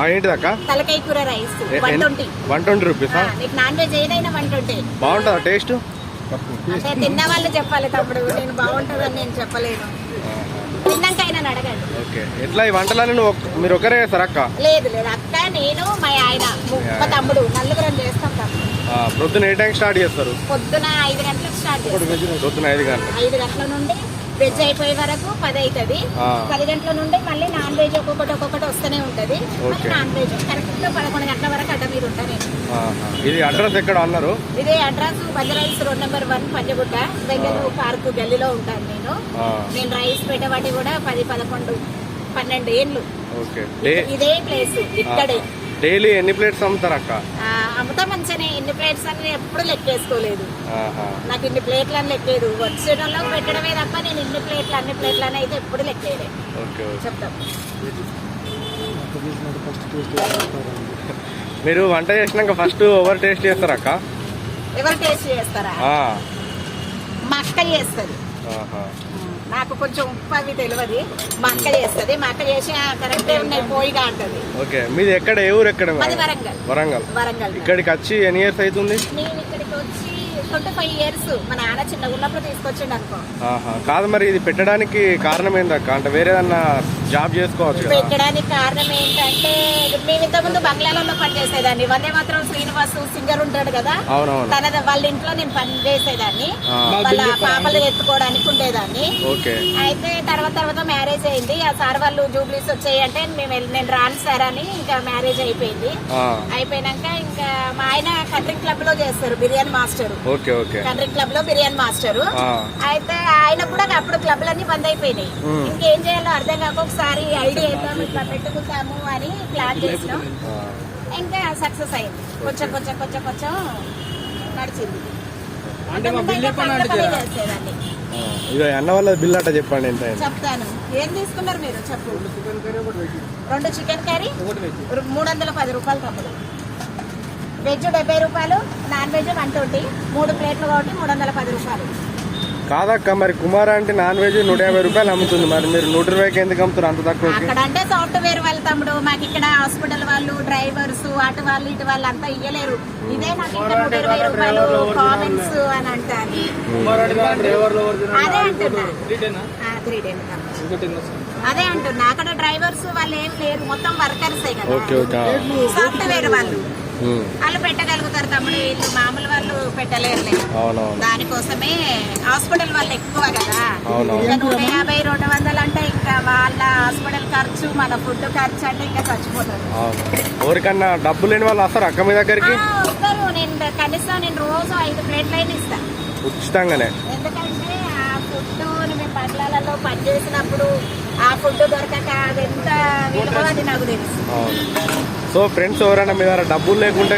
ఏంటిది అక్క తలకాయ కూర rice. One twenty. One twenty రూపీసా? నీకు నాన్ వెజ్ ఏదైనా వన్ ట్వంటీ. బాగుంటుందా టేస్ట్? అంటే తిన్న వాళ్ళు చెప్పాలి తమ్ముడు. నేను బాగుంటుందని నేను చెప్పలేను. తిన్నాక ఆయన అడగండి ఓకే. ఎట్లా ఈ నువ్వు ఒక్- మీరు ఒకరే చేస్తారా అక్క? లేదు లేదు. అక్క నేను మా ఆయన మా తమ్ముడు నలుగురం చేస్తాం తమ్ముడు. ఆ, ప్రొద్దున ఏ టైం స్టార్ట్ చేస్తారు? పొద్దున ఐదు గంటలకు స్టార్ట్ చేస్తాం. ప్రొద్దున ఐదు గంటలు ఐదు గంటల నుండి వెజ్ అయిపోయే వరకు పది అవుతుంది. పది గంటల నుండి మళ్ళీ నాన్ వెజ్ ఒక్కొక్కటి ఒక్కొక్కటి వస్తూనే ఉంటది. మళ్ళీ. Non veg. కరెక్ట్ పదకొండు గంటల వరకు అడ్డ మీద ఉంటా నేను ఆహా. ఇది అడ్రస్ ఎక్కడ అన్నారు? ఇదే address Banjara Hills road number one Panjagutta. Bengaluru park గల్లీలో ఉంటాను నేను. నేను రైస్ పెట్టబట్టి కూడా పది పదకొండు పన్నెండు ఏళ్ళు. ఇదే ప్లేస్ ఇక్కడే. డైలీ ఎన్ని ప్లేట్స్ అమ్ముతారు అక్క? ఆ, అమ్ముతా మంచిగానే. ఇన్ని ప్లేట్స్ అని ఎప్పుడు లెక్కేసుకోలేదు. నాకు ఇన్ని ప్లేట్లు అని లెక్కేదు. వాళ్ళకి పెట్టడమే తప్ప నేను ఇన్ని ప్లేట్లు అన్ని ప్లేట్లు అని అయితే ఎప్పుడు లెక్కేయలే చెప్తాం. మీరు వంట చేసినాక ఫస్ట్ ఓవర్ టేస్ట్ చేస్తారా అక్క? ఎవరు టేస్ట్ చేస్తారా? మా అక్క చేస్తుంది. ఆహా. నాకు కొంచెం ఉప్పు అవి తెలియదు మా అక్క చేస్తుంది. మా అక్క చేసి కరెక్టే ఉన్నాయి. పోయిగా అంటది ఓకే. మీది ఎక్కడ? ఏ ఊరు ఎక్కడ మాది వరంగల్. వరంగల్. వరంగల్ ఇక్కడికి వచ్చి ఎన్ని ఇయర్స్ అవుతుంది? నేను ఇక్కడికి వచ్చి ట్వంటీ ఫైవ్ ఇయర్స్ మా నాన్న చిన్నగా ఉన్నప్పుడు తీసుకొచ్చిండు అనుకో. ఆహా. కాదు మరి ఇది పెట్టడానికి కారణం ఏందక్క అంటే వేరేదన్నా జాబ్ చేసుకోవచ్చు కదా. పెట్టడానికి కారణం ఏంటంటే మేము ఇంతకుముందు బంగ్లాలలో పనిచేసేదాన్ని వందే మాత్రం శ్రీనివాస్ సింగర్ ఉంటాడు కదా. అవునవును. తన వాళ్ళ ఇంట్లో నేను పని చేసేదాన్ని. వాళ్ళ పాపలు ఎత్తుకోవడానికి ఉండేదాన్ని. ఓకే. అయితే తర్వాత తర్వాత మ్యారేజ్ అయింది. ఆ సార్ వాళ్ళు జూబ్లీస్ వచ్చాయి అంటే మేము నేను రాను సార్ అని ఇంకా మ్యారేజ్ అయిపోయింది. ఆ, అయిపోయినాక ఇంకా మా ఆయన కంట్రీ క్లబ్లో చేస్తారు biryani master okay okay. Country క్లబ్లో బిర్యానీ మాస్టర్ ఆ, అయితే ఆయన కూడా అప్పుడు క్లబ్లన్నీ బంద్ అయిపోయినాయి. ఇంకేం చేయాలో అర్థం కాక ఒకసారి ఐడియా వేద్దాం ఇట్లా పెట్టుకుంటాము అని ప్లాన్ చేసినాం. ఇంకా సక్సెస్ అయింది. కొంచెం కొంచెం కొంచెం కొంచెం నడిచింది. అన్న బిల్ అట్ట చెప్పండి ఎంత చెప్తాను. ఏం తీసుకున్నారు మీరు? చెప్పు. రెండు చికెన్ కర్రీ మూడు వందల పది రూపాయలు తమ్ముడు. వెజ్ డెబ్బై రూపాయలు నాన్ వెజ్ వన్ ట్వంటీ మూడు ప్లేట్లు కాబట్టి మూడు వందల పది రూపాయలు. కాదక్క మరి కుమార్ అంటే నాన్ వెజ్ నూట యాభై రూపాయలు అమ్ముతుంది. మరి మీరు నూట ఇరవైకి ఎందుకు అమ్ముతారు అంత తక్కువకి అక్కడ అంటే సాఫ్ట్వేర్ వాళ్ళ తమ్ముడు మాకు ఇక్కడ హాస్పిటల్ వాళ్ళు డ్రైవర్స్ అటు వాళ్ళు ఇటు వాళ్ళు అంతా ఇయ్యలేరు. ఇదే నాకు నూట ఇరవై రూపాయలు కామెంట్స్ అని అంటారు. అదే అంటున్నా. అదే అంటున్నా. అక్కడ డ్రైవర్స్ వాళ్ళు ఏం లేరు. మొత్తం వర్కర్స్ కదా. సాఫ్ట్వేర్ వాళ్ళు. వాళ్ళు పెట్టగలుగుతారు తమ్ముడు. వీళ్ళు మామూలు వాళ్ళు పెట్టలేరులే. అవునవును. దానికోసమే హాస్పిటల్ వాళ్ళు ఎక్కువ కదా. నూట యాభై రెండు వందలు అంటే ఇంకా వాళ్ళ హాస్పిటల్ ఖర్చు మన ఫుడ్ ఖర్చు అంటే ఇంకా చచ్చిపోతారు. ఎవరికన్నా డబ్బు లేని వాళ్ళు వస్తారు అక్క మీ దగ్గరికి? వస్తారు. నేను కనీసం నేను రోజు ఐదు ప్లేట్లు అయినా ఇస్తా. ఉచితంగానే. ఎందుకంటే ఆ ఫుడ్ మేము బంగ్లాలలో పనిచేసినప్పుడు ఆ ఫుడ్ దొరకక అది ఎంత అది నాకు తెలుసు. సో ఫ్రెండ్స్ ఎవరైనా మీ దగ్గర డబ్బులు లేకుంటే